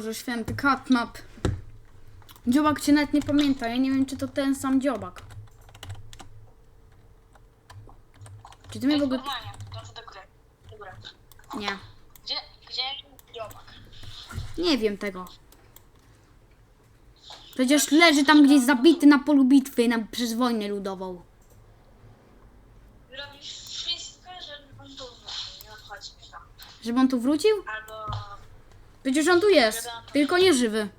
Boże święty, catnap. Dziobak cię nawet nie pamięta. Ja nie wiem, czy to ten sam dziobak. Czy ty mnie w ogóle... Porównanie, wrócę do gry. Nie. Gdzie, gdzie dziobak? Nie wiem tego. Przecież leży tam gdzieś zabity na polu bitwy na, przez wojnę ludową. Robisz wszystko, żeby on tu wrócił, nie odchodzi to. Żeby on tu wrócił? Albo... Przecież on tu jest. Tylko nie żywy. Mm,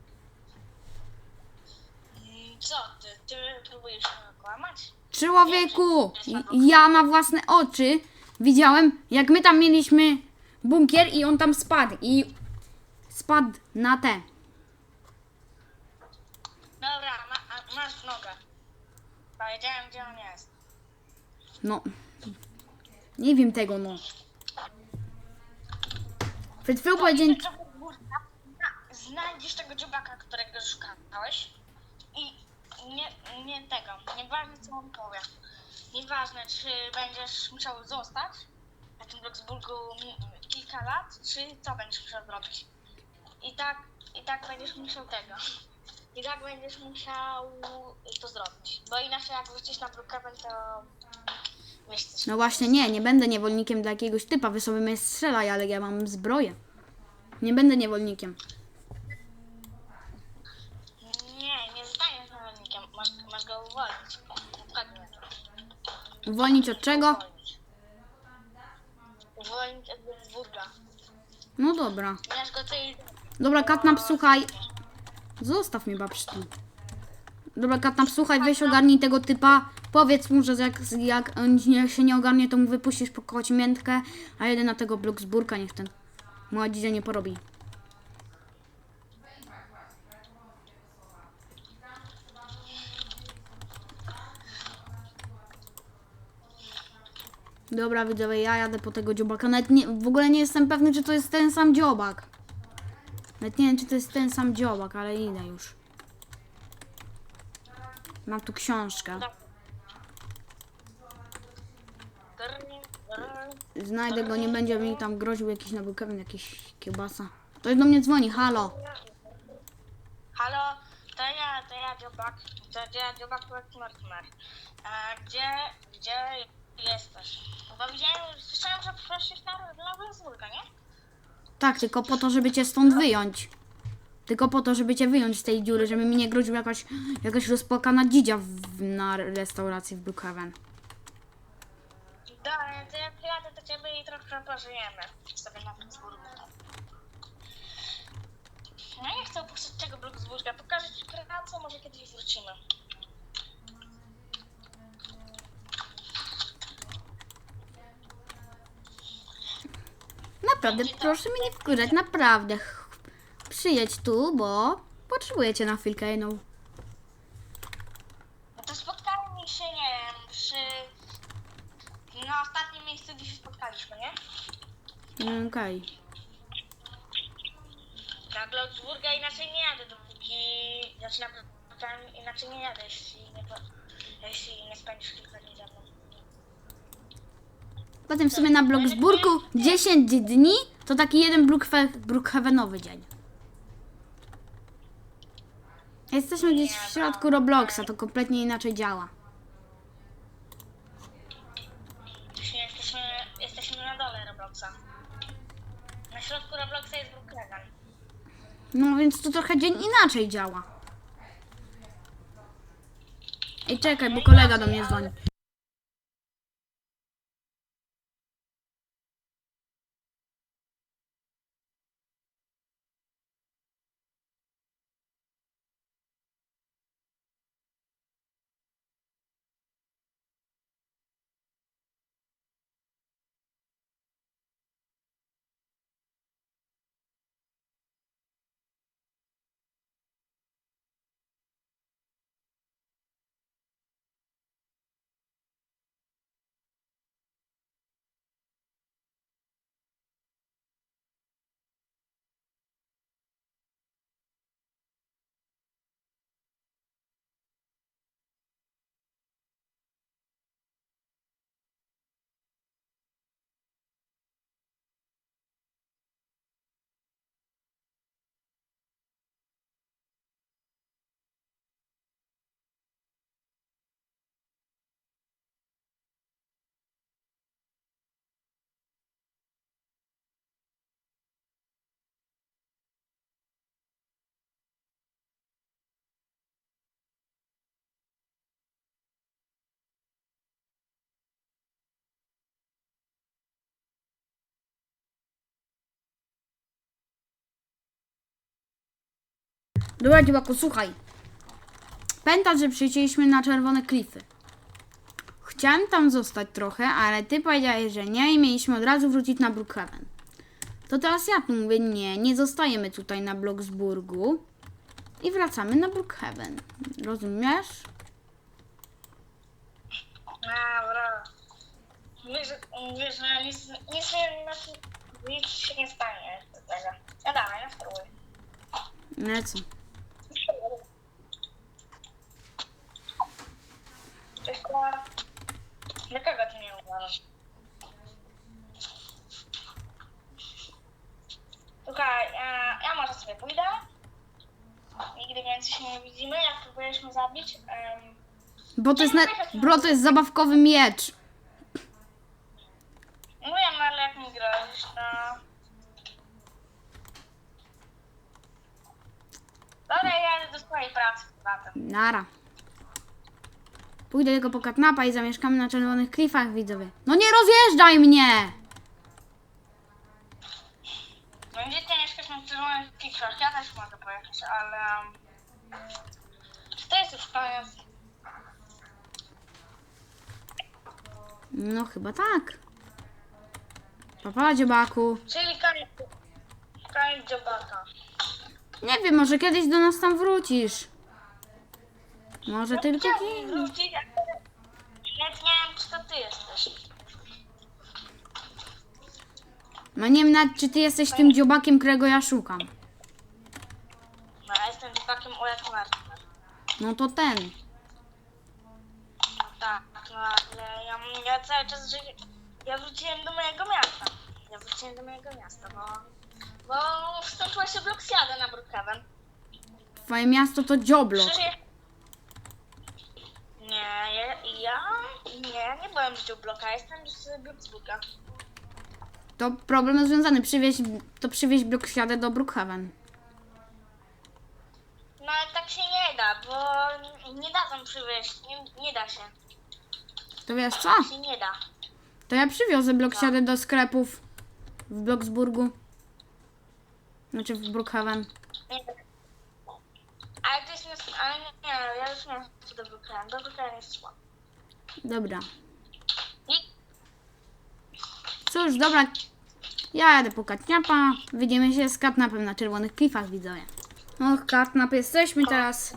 Co ty? Ty próbujesz mnie kłamać? Człowieku! Ja na własne oczy widziałem, jak my tam mieliśmy bunkier i on tam spadł. I spadł na te. Dobra, ma, a, masz nogę. Powiedziałem, gdzie on jest. No. Nie wiem tego, no. Przed chwilą powiedziałem... Znajdziesz tego dziobaka, którego szukałeś i nie, nie tego, nieważne co on powie. Nieważne, czy będziesz musiał zostać na tym Bloksburgu kilka lat, czy co będziesz musiał zrobić. I tak, i tak będziesz musiał tego. I tak będziesz musiał to zrobić. Bo inaczej jak wrócisz na Brookhaven, to się No właśnie, nie, nie będę niewolnikiem dla jakiegoś typa. Wy sobie mnie strzelaj, ale ja mam zbroję. Nie będę niewolnikiem. Nie, nie zostaniesz zawodnikiem, masz, masz go uwolnić. Dokładnie. Uwolnić od czego? Uwolnić. Od Würzburga. No dobra. Go. Dobra, Katnap, słuchaj. Zostaw mnie, babci. Dobra, Katnap, słuchaj, weź ogarnij tego typa. Powiedz mu, że jak, jak on nie, się nie ogarnie, to mu wypuścisz po miętkę, a jeden na tego Bloksburka niech ten młodzież nie porobi. Dobra, widzowie, ja jadę po tego dziobaka. Nawet nie, w ogóle nie jestem pewny, czy to jest ten sam dziobak. Nawet nie wiem, czy to jest ten sam dziobak, ale idę już. Mam tu książkę. Znajdę go, nie będzie mi tam groził jakiś nowy Kevin, jakiś kiełbasa. Ktoś do mnie dzwoni, halo. Halo, to ja, to ja dziobak, to ja dziobak Mortimer. A gdzie, gdzie jesteś? Bo widziałem, słyszałem, że prosisz na, na Würzburga, nie? Tak, tylko po to, żeby cię stąd wyjąć. Tylko po to, żeby cię wyjąć z tej dziury, żeby mi nie groził jakaś, jakaś rozpłakana dzidzia w, na restauracji w Brookhaven. Dobra, to ja przyjadę do ciebie i trochę pożyjemy sobie na Würzburgu. No ja nie chcę opuszczać tego Bloksburga, pokażę ci pracę, może kiedyś wrócimy. Naprawdę, proszę mnie nie wkurzać, naprawdę. Przyjedź tu, bo potrzebuję cię na chwilkę jedną. No to spotkajmy się, nie wiem, przy... Na ostatnim miejscu, gdzie się spotkaliśmy, nie? Mm, Okej. Na Bloksburga inaczej nie jadę, dopóki... Znaczy na tam inaczej nie jadę, jeśli nie, po- jeśli nie spędzisz kilka dni ze mną. Potem w sumie na Bloksburgu 10 dni to taki jeden Brookhavenowy dzień. Jesteśmy gdzieś w środku Robloxa, to kompletnie inaczej działa. Jesteśmy, jesteśmy na dole Robloxa. Na środku Robloxa jest Brookhaven. No więc to trochę dzień inaczej działa. Ej, czekaj, bo kolega do mnie dzwoni. Dobra, dziwaku, słuchaj. Pamiętasz, że przyjechaliśmy na czerwone klify. Chciałem tam zostać trochę, ale ty powiedziałeś, że nie i mieliśmy od razu wrócić na Brookhaven. To teraz ja tu mówię, nie, nie zostajemy tutaj na Bloksburgu i wracamy na Brookhaven. Rozumiesz? Dobra. Wiesz, że- wiesz, że nic, nic, znaczy, nic się nie stanie z tego. Ja dawaj, ja spróbuję. No co? Tylko... Dlaczego ty nie uważasz? Słuchaj, ja, ja może sobie pójdę. Nigdy więcej się nie widzimy, jak próbujesz mnie zabić. em, Bo to jest, na... Bro, to jest zabawkowy miecz. no ale jak mi grozisz, to... Dobra, ja jadę do swojej pracy na. Nara. Pójdę tylko po katnapa i zamieszkamy na czerwonych klifach, widzowie. No nie rozjeżdżaj mnie! Będziecie mieszkać na czerwonych klikszach, ja też mogę pojechać, ale... Czy to jest już koniec? No chyba tak. Papa, dziobaku. Czyli. Koniec dziobaka. Nie wiem, może kiedyś do nas tam wrócisz. Może tylko Chciałbym kiedyś. wrócić, ale Nawet nie wiem, czy to ty jesteś. No nie wiem nawet, czy ty jesteś tym dziobakiem, którego ja szukam. No, ja jestem dziobakiem u Martiner. No to ten. No tak, no ale ja, ja cały czas żyję. Ja wróciłem do mojego miasta. Ja wróciłem do mojego miasta, bo. Bo wstąpiła się Bloksiada na Brookhaven. Twoje miasto to dzioblo. Przyje... Nie, ja, ja. Nie, byłem z Dziobloka, jestem z Bloksburga. To problem rozwiązany. Przywieź, to przywieź bloksiadę do Brookhaven. No ale tak się nie da, bo nie dadzą przywieźć. Nie, nie da się. To wiesz co? Się nie da. To ja przywiozę bloksiadę do sklepów w Bloksburgu. Znaczy w Brookhaven. Nie. Ale to jest ale nie, nie, ja już nie chcę do Brookhaven. Do Brookhaven jest słabo. Dobra. Cóż, dobra. Ja jadę po katniapa. Widzimy się z katnapem na czerwonych klifach, widzowie. Och, katnap, jesteśmy teraz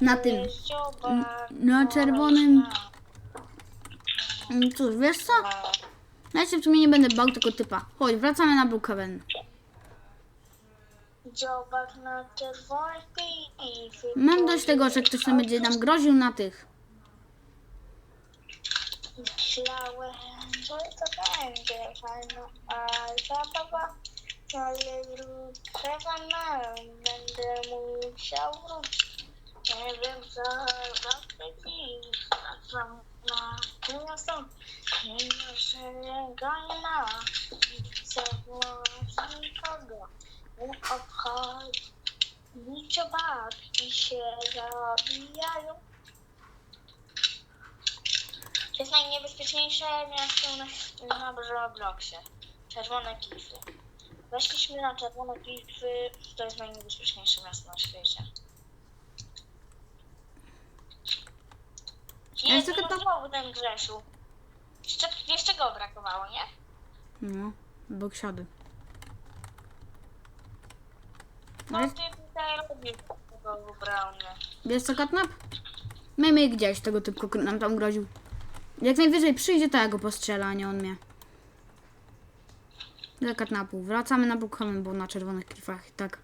na tym. na czerwonym- Mm, Cóż, wiesz co? Ja się w sumie nie będę bał tego typa. Chodź, wracamy na Brookhaven. Mam dość tego, że ktoś nam będzie nam groził na tych. Myślałem, że to będzie fajna a zabawa, ale wrócę na będę musiał wrócić. Nie wiem, co zawsze dziś wracam na to miasto, mimo że go nie ma. Chcę włożyć nikogo, nie obchodzi. Niczobaki się zabijają. To jest najniebezpieczniejsze miasto na, na Robloxie. Czerwone klify. Weszliśmy na czerwone klify, to jest najniebezpieczniejsze miasto na świecie. Ja Jezu, tylko no to- znowu ten Grzesiu. Jeszcze, jeszcze go brakowało, nie? No, bloksiady. No Ale- ty tutaj robisz tego. Wiesz co, katnap? Miejmy gdzieś tego typku, który nam tam groził. Jak najwyżej przyjdzie, to ja go postrzelę, a nie on mnie. Do katnapu. Wracamy na Brookhaven, bo na czerwonych klifach tak.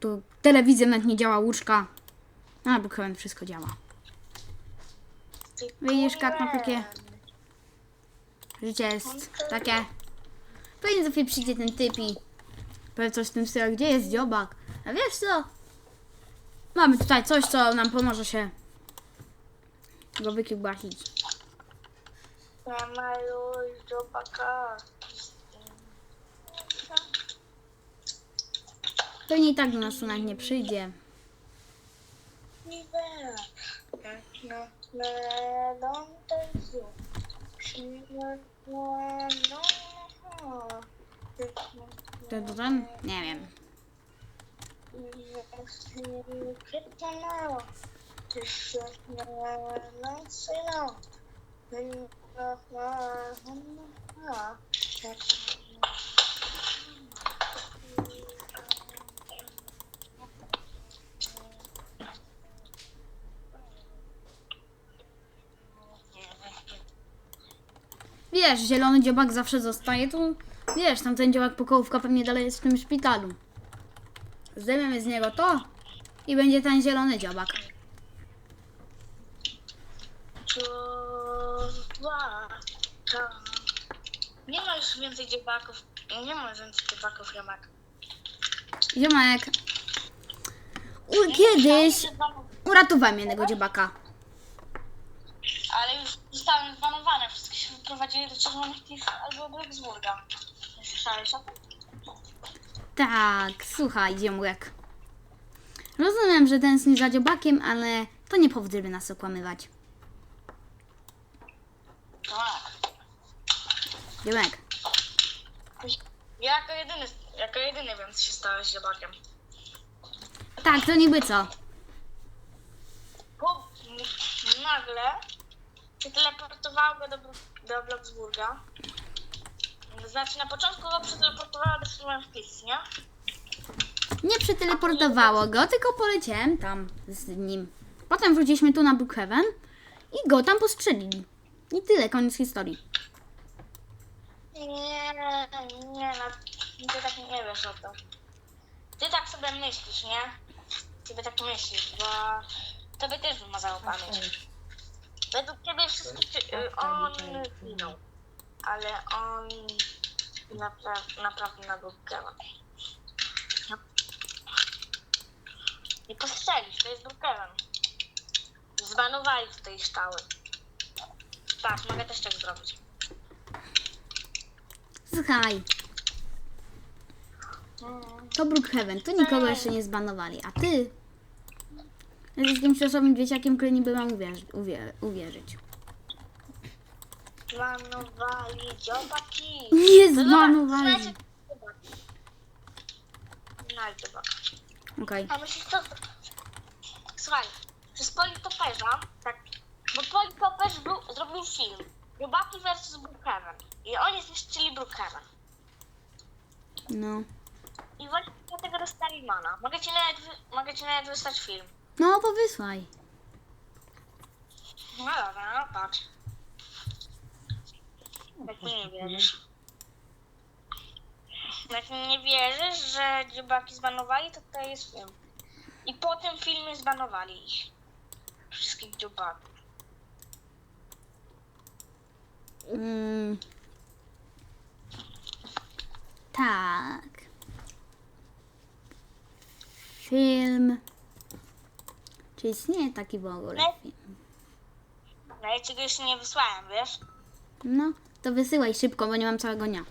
Tu telewizja nawet nie działa, łóżka. A na Brookhaven wszystko działa. Widzisz, katnap, kurde. jakie życie jest takie. Pewnie za chwilę przyjdzie ten typ i powie coś w tym stylu, gdzie jest dziobak. A wiesz co? Mamy tutaj coś, co nam pomoże się go wykiełbasić. Nie ma już dziobaka. Pewnie i tak do nas nie przyjdzie. Niby, jak na melon tezu, przyjechała To, to? Nie wiem. Nie. Wiesz, zielony dziobak zawsze zostaje tu. Wiesz, tamten dziobak pokołówka pewnie dalej jest w tym szpitalu. Zdejmiemy z niego to i będzie ten zielony dziobak. Czuwa, to. Nie ma już więcej dziebaków. Nie ma Jamek. Ziomek. U, kiedyś uratowałem jednego dziobaka. Ale już zostały zbanowane. Wszystkie się wyprowadzili do Czerwonych Tis albo Blacksburga. Nie słyszałeś o tym? Tak, słuchaj, ziomek. Rozumiem, że tęsknisz za dziobakiem, ale to nie powód, żeby nas okłamywać. Tak. Ziomek, Ja jako jedyny, jako jedyny wiem, co się stało z dziebakiem. tak, to niby co? Po, nagle się teleportowało go do, do Blacksburga. Znaczy na początku go przeteleportowało do Tis, nie? Nie przeteleportowało go, tylko poleciałem tam z nim. Potem wróciliśmy tu na Brookhaven i go tam postrzelili. I tyle, koniec historii. Nie, nie, no, ty tak nie wiesz o to. Ty tak sobie myślisz, nie? Ty tak myślisz, bo tobie też wymazało pamięć. Według ciebie wszystko, y, on zginął, ale on napra- naprawdę gema. No. I postrzelisz, to jest Brookhaven. Zbanowali w tej ształy. Tak, mogę też tak zrobić. Słuchaj, to Brookhaven, tu nikogo jeszcze nie zbanowali, a ty jesteś jakimś osobnym dzieciakiem, który niby mam uwierzy, uwier, uwierzyć. Zbanowali dziobaki. Nie No zbanowali. słuchajcie, dziobaki. Znaj dziobak. Okej, A myślisz co? Słuchaj, przez Politoperza, tak, bo Politoperz był, zrobił film Dziobaki vs Brookhaven i oni zniszczyli Brookhaven. no. I właśnie dlatego dostali mana. Mogę ci nawet, wy- mogę ci nawet wysłać film. No, to wysłaj. No dobra, no patrz. Jak mi nie wierzysz. Jak mi nie wierzysz, że dziubaki zbanowali, to to jest film. I po tym filmie zbanowali ich. Wszystkich dziubaków. Mm. Tak. Film. Czy istnieje taki w ogóle film? No ja ci go jeszcze nie wysłałem, wiesz? No, to wysyłaj szybko, bo nie mam całego dnia.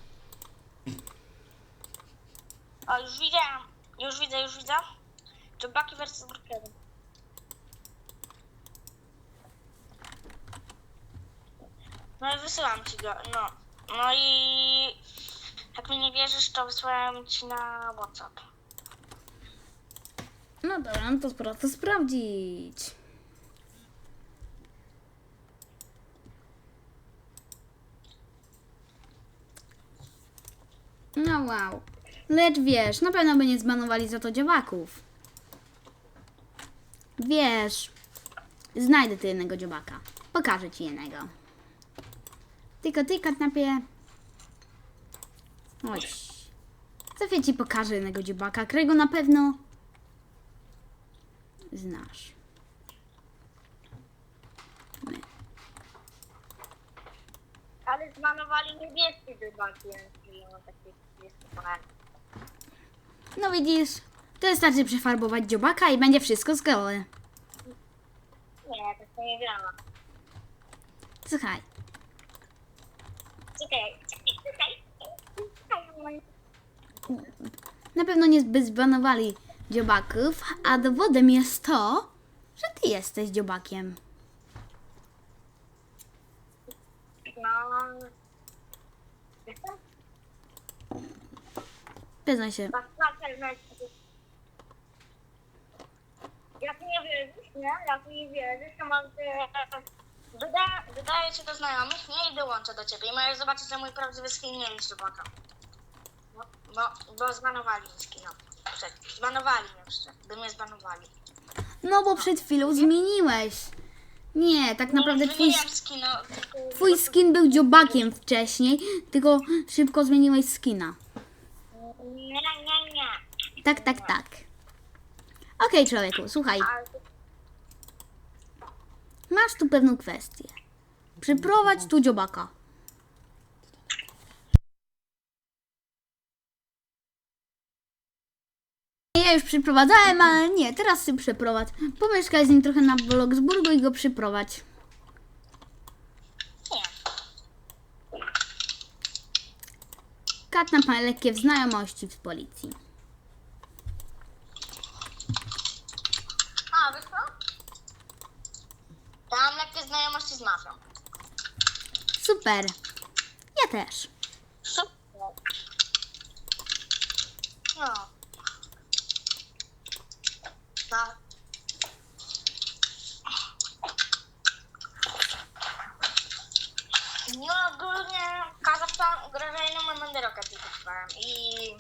O, już widziałem. Już widzę, już widzę. Dziubaki versus Brookhaven. No i wysyłam ci go, no. No i jak mi nie wierzysz, to wysłałem ci na WhatsApp. No dobra, no to sporo to sprawdzić. No wow. Lecz wiesz, na pewno by nie zbanowali za to dziobaków. Wiesz, znajdę ty jednego dziobaka. Pokażę ci jednego. Tylko ty, katnapie. Chodź. Zofia ci pokażę jednego dziobaka, którego na pewno znasz. My. Ale zmanowali niebieskie dziubaki, więc nie ma takie niebieskie kolor. No widzisz, to wystarczy przefarbować dziobaka i będzie wszystko zgodne. Nie, tak to nie działa. Słuchaj, Czekaj, czekaj, czekaj. Na pewno nie zbyt zbanowali dziobaków, a dowodem jest to, że ty jesteś dziobakiem. No. Przyznaj się. Tak, tak, tak. Nie, jak mi wierzysz, to mam... Dodaję, dodaję cię do znajomych, nie i dołączę do ciebie. I możesz zobaczyć, że mój prawdziwy skin nie jest robota. No, no, bo zbanowali mi skina. Przed, zbanowali mnie przed, by mnie zbanowali. No bo przed chwilą zmieniłeś. Nie, tak naprawdę nie twój, zmieniłem twój skin był dziobakiem wcześniej, tylko szybko zmieniłeś skina. Nie, nie, nie. Tak, tak, tak. Okej, człowieku, słuchaj. Ale Masz tu pewną kwestię. Przyprowadź tu dziobaka. Ja już przyprowadzałem, ale nie, teraz ty przeprowadź. Pomieszkaj z nim trochę na Bloksburgu i go przyprowadź. Katnap ma lekkie znajomości w policji. A, wiesz co? Mam lekkie znajomości z mafią. Super. Ja też. Super. No. Tak. No ogólnie Kazachstan ugrażającą mam banderokę wykupiłem i...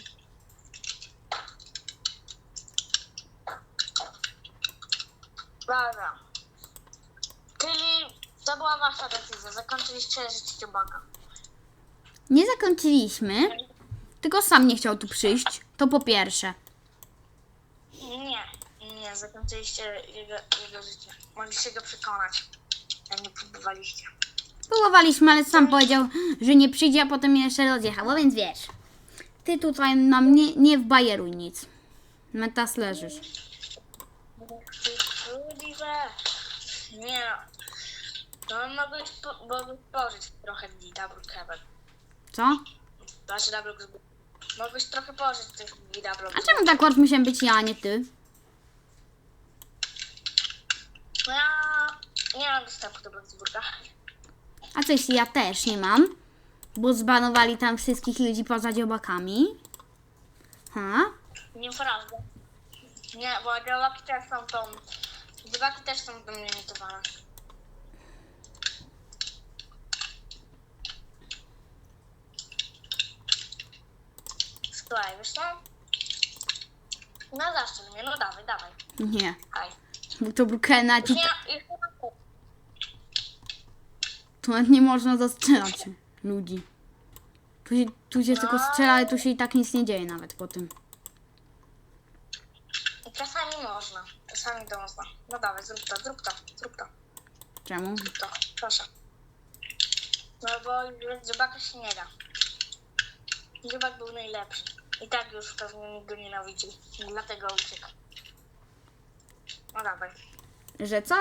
Dobra. Czyli to była wasza decyzja, zakończyliście życie dziobaka. Nie zakończyliśmy, tylko sam nie chciał tu przyjść. To po pierwsze. Nie, nie, zakończyliście jego, jego życie. Mogliście go przekonać, a nie próbowaliście. Próbowaliśmy, ale sam powiedział, że nie przyjdzie, a potem jeszcze rozjechało, więc wiesz. Ty tutaj nam nie, nie wbajeruj nic. Metas leżysz. Nie. No mogłeś, po, mogłeś pożyć trochę dni Kebab. Co? Znaczy Kebab. Mogłeś trochę pożyć tych dni Double A czemu tak łatwo musiałem być ja, a nie ty? No ja nie mam dostępu do Bloksburga. A co jeśli ja też nie mam? Bo zbanowali tam wszystkich ludzi poza dziobakami? Ha? Nieprawda. Nie, bo działaki też są tą... Działaki też są tam limitowane. Słuchaj, wiesz co? No zaszczyt mnie, no dawaj, dawaj. Nie. Bo to był i Nie, jeszcze raz. tu nawet nie można zastrzelać ludzi. Tu się, tu się tylko strzela, ale tu się i tak nic nie dzieje nawet po tym. I Czasami można, czasami to można. No dawaj, zrób to, zrób to, zrób to, Czemu? zrób to, proszę. No bo już dziobaka się nie da. Dziobak był najlepszy. I tak już pewnie nikt go nienawidził. Dlatego uciekł. No dawaj. Że co?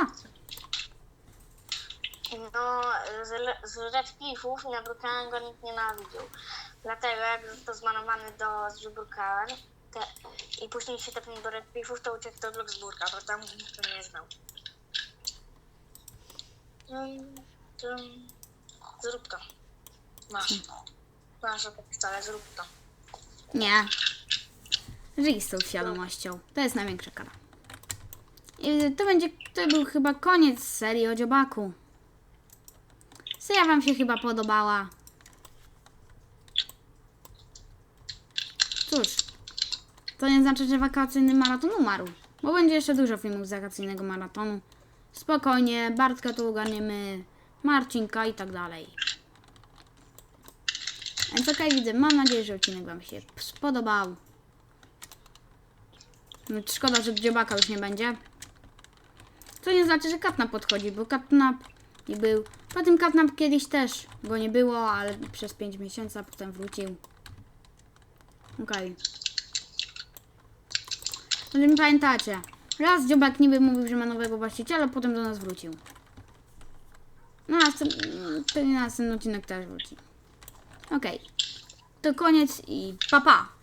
No, z, le- z Red Cliffów na Brookhaven go nikt nienawidził. Dlatego jak został zmanowany do z Brookhaven te, i później się tepnął do Red Cliffów, to uciekł do Bloksburga, bo tam go nikt go nie znał. Tum, tum. Zrób to. Masz. Masz opisane, zrób to. Nie. Żyj z tą świadomością. To jest największa kara. I to będzie, to był chyba koniec serii o dziobaku. Seria wam się chyba podobała. Cóż, to nie znaczy, że wakacyjny maraton umarł. Bo będzie jeszcze dużo filmów z wakacyjnego maratonu. Spokojnie, Bartka to ogarniemy, Marcinka i tak dalej. Więc okej, widzę. Mam nadzieję, że odcinek Wam się spodobał. No, Szkoda, że dziobaka już nie będzie. To nie znaczy, że Katnap podchodzi, bo Katnap nie był. Potem Katnap kiedyś też go nie było, ale przez 5 miesięcy, a potem wrócił. Okej. Okay. nie pamiętacie. Raz dziobak niby mówił, że ma nowego właściciela, potem do nas wrócił. No, a pewnie na następny odcinek też wróci. Okej. To koniec i pa pa.